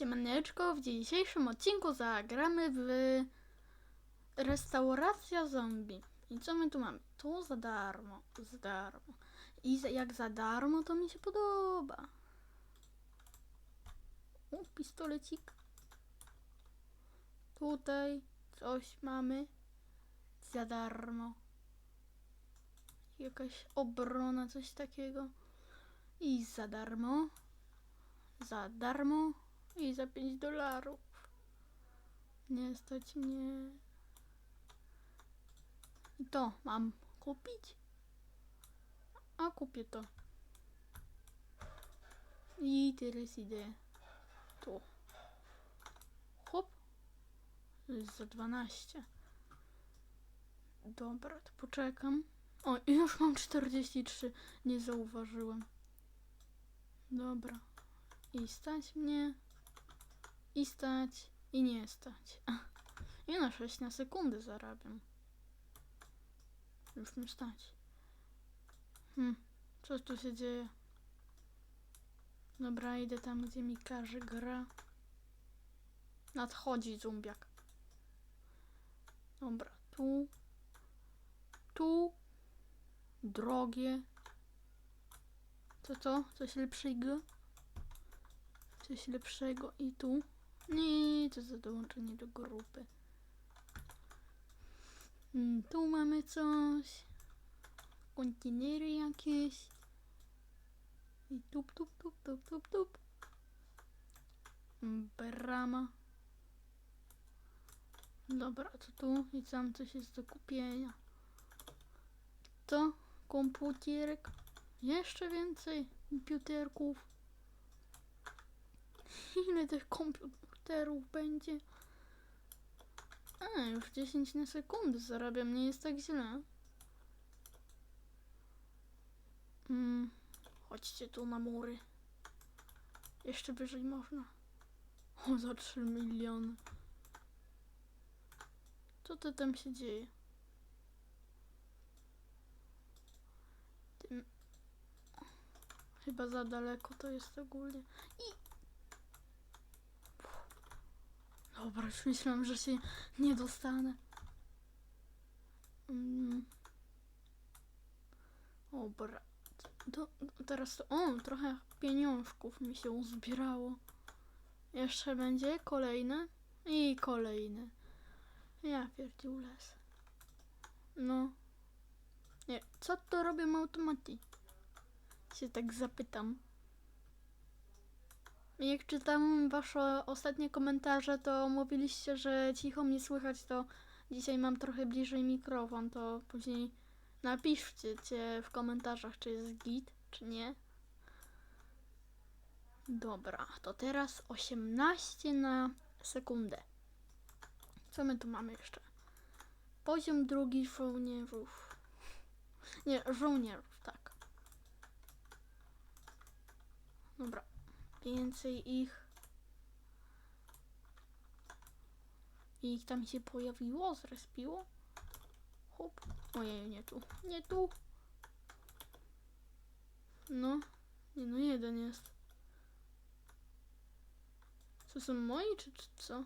Siemaneczko, w dzisiejszym odcinku zagramy w Restauracja Zombie. I co my tu mamy? Tu za darmo, za darmo. I za, jak za darmo, to mi się podoba. O, pistolecik. Tutaj coś mamy za darmo. Jakaś obrona, coś takiego. I za darmo. Za darmo i za 5 dolarów. Nie stać mnie. I to mam kupić. A kupię to. I teraz idę tu. Hop. Za 12. Dobra, to poczekam. O, już mam 43. Nie zauważyłem. Dobra. I stać mnie. I stać. I nie stać. I na 6 na sekundę zarabiam. Już mi stać. Hmm. Co tu się dzieje? Dobra, idę tam, gdzie mi każe gra. Nadchodzi zombiak. Dobra, tu. Tu. Drogie. Co to? Coś lepszego? Coś lepszego i tu. Nie, to za dołączenie do grupy. Mm, Tu mamy coś. Kontenery jakieś. I tup, tup, tup, tup, tup, tup. Mm, Brama. Dobra, to tu i tam coś jest do kupienia. To komputerek. Jeszcze więcej komputerków. Ile tych komputerów będzie? A, już 10 na sekundę zarabiam, nie jest tak źle. Mm, chodźcie tu na mury. Jeszcze wyżej można. O, za 3 miliony. Co to tam się dzieje? Tym... Chyba za daleko to jest ogólnie. I Dobra, już myślałam, że się nie dostanę. Mm. Dobra. To, teraz to... O, trochę pieniążków mi się uzbierało. Jeszcze będzie kolejne i kolejne. Ja pierdziules. No. Nie, co to robią automaty? Się tak zapytam. Jak czytam wasze ostatnie komentarze, to mówiliście, że cicho mnie słychać, to dzisiaj mam trochę bliżej mikrofon, to później napiszcie w komentarzach, czy jest git, czy nie. Dobra, to teraz 18 na sekundę. Co my tu mamy jeszcze? Poziom drugi żołnierzów. Nie, żołnierów, tak. Dobra. Więcej ich. I ich tam się pojawiło, zrespiło. Hop. Ojej, nie tu. Nie tu. No. Nie no, jeden jest. Co są moi, czy, czy co?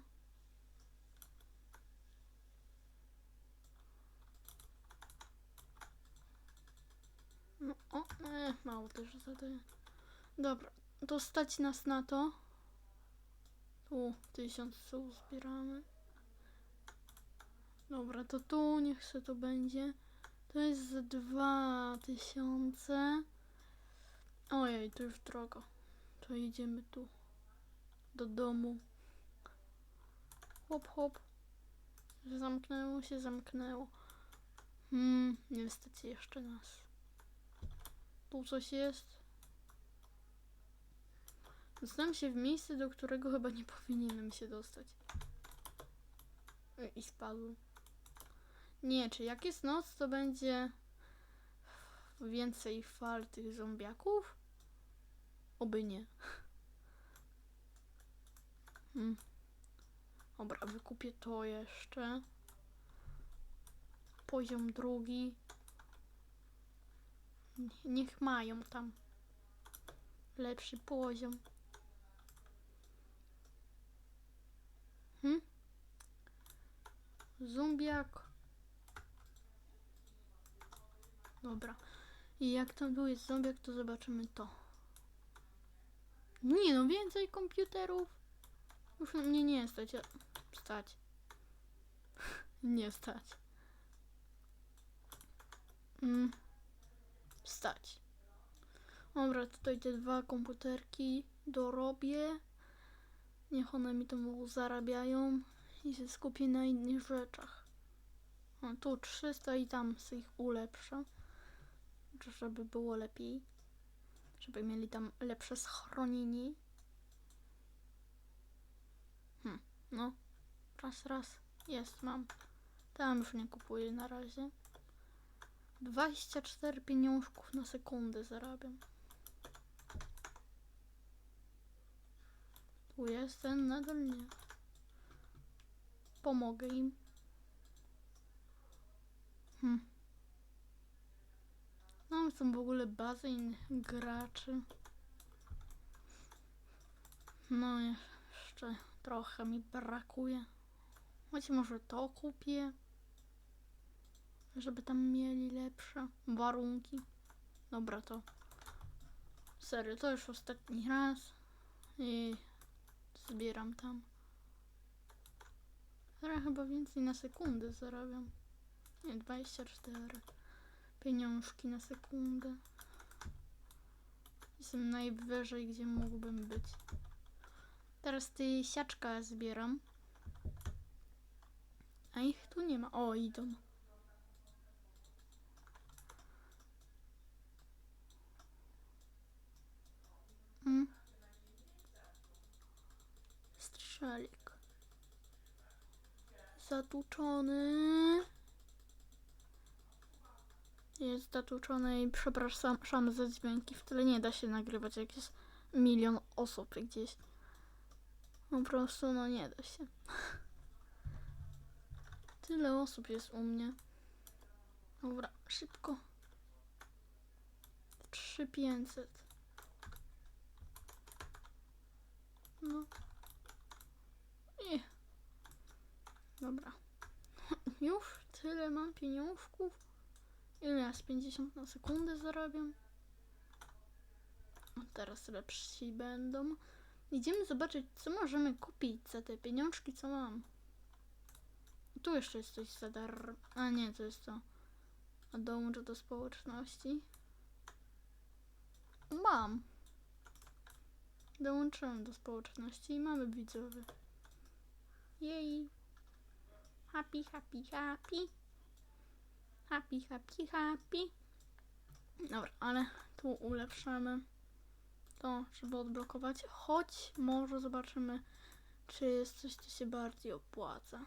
No, o, e, mało też zadaję. Dobra, to stać nas na to. Tu tysiąc słów zbieramy. Dobra, to tu niech se to będzie. To jest dwa tysiące. Ojej, to już drogo. To idziemy tu. Do domu. Hop, hop. Zamknęło się, zamknęło. Hmm, nie jeszcze nas. Tu coś jest. Dostałem się w miejsce, do którego chyba nie powinienem się dostać. I spadłem. Nie, czy jak jest noc, to będzie więcej fal tych zombiaków? Oby nie. Hmm. Dobra, wykupię to jeszcze. Poziom drugi. Niech mają tam lepszy poziom. Zombiak. Dobra. I jak tam był jest zombiak, to zobaczymy to. Nie no, więcej komputerów. Już mnie nie stać. a- Stać. nie stać. Mm. Stać. Dobra, tutaj te dwa komputerki dorobię. Niech one mi tam zarabiają i się skupię na innych rzeczach. O, tu 300 i tam sobie ich ulepszę. Żeby było lepiej. Żeby mieli tam lepsze schronienie. Hm, no. Raz, raz. Jest, mam. Tam już nie kupuję na razie. 24 pieniążków na sekundę zarabiam. Tu jestem, nadal nie. Pomogę im. Hm. Mam są w ogóle bazę innych graczy. No jeszcze trochę mi brakuje. Choć może to kupię. Żeby tam mieli lepsze warunki. Dobra to. Serio, to już ostatni raz. I zbieram tam. Teraz chyba więcej na sekundę zarabiam. Nie, 24 pieniążki na sekundę. Jestem najwyżej, gdzie mógłbym być. Teraz ty siaczka zbieram. A ich tu nie ma. O, idą. Mm. Strzelik. Zatłuczony. Jest zatłuczony i przepraszam za dźwięki. W tyle nie da się nagrywać, jak jest milion osób gdzieś. Po prostu, no nie da się. Tyle osób jest u mnie. Dobra, szybko. 3500. No. I. Dobra. Już tyle mam pieniążków. Ile ja z 50 na sekundę zarabiam? A Teraz lepsi będą. Idziemy zobaczyć, co możemy kupić za te pieniążki, co mam. Tu jeszcze jest coś za dar... A nie, to jest to. A dołączę do społeczności. Mam. Dołączyłem do społeczności i mamy widzowie. Jej. Happy, happy, happy. Happy, happy, happy. Dobra, ale tu ulepszamy to, żeby odblokować. Choć może zobaczymy, czy jest coś, co się bardziej opłaca.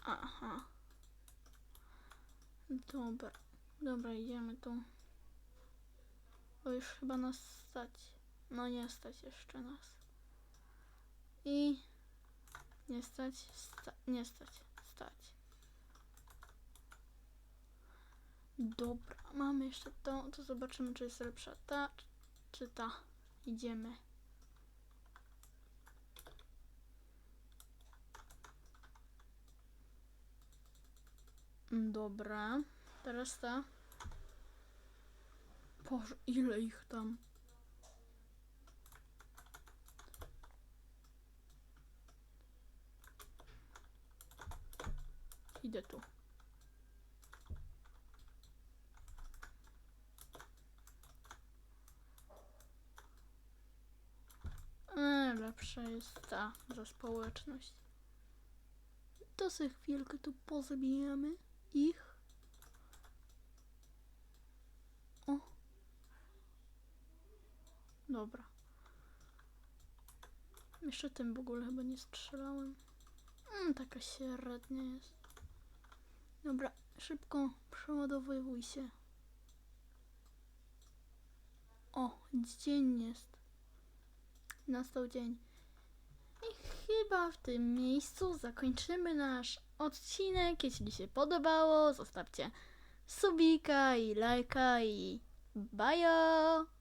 Aha. Dobra. Dobra, idziemy tu. Bo już chyba nas stać. No nie stać jeszcze nas. I nie stać, sta nie stać, stać. Dobra, mamy jeszcze to, to zobaczymy, czy jest lepsza ta, czy ta. Idziemy. Dobra, teraz ta. Boże, ile ich tam? Idę tu. Lepsza jest ta za społeczność. To sobie chwilkę tu pozabijamy ich. O. Dobra. Jeszcze tym w ogóle chyba nie strzelałem. Mm, taka średnia jest. Dobra, szybko przeładowuj się. O, dzień jest. Nastał dzień. I chyba w tym miejscu zakończymy nasz odcinek. Jeśli się podobało, zostawcie subika i lajka i bajo!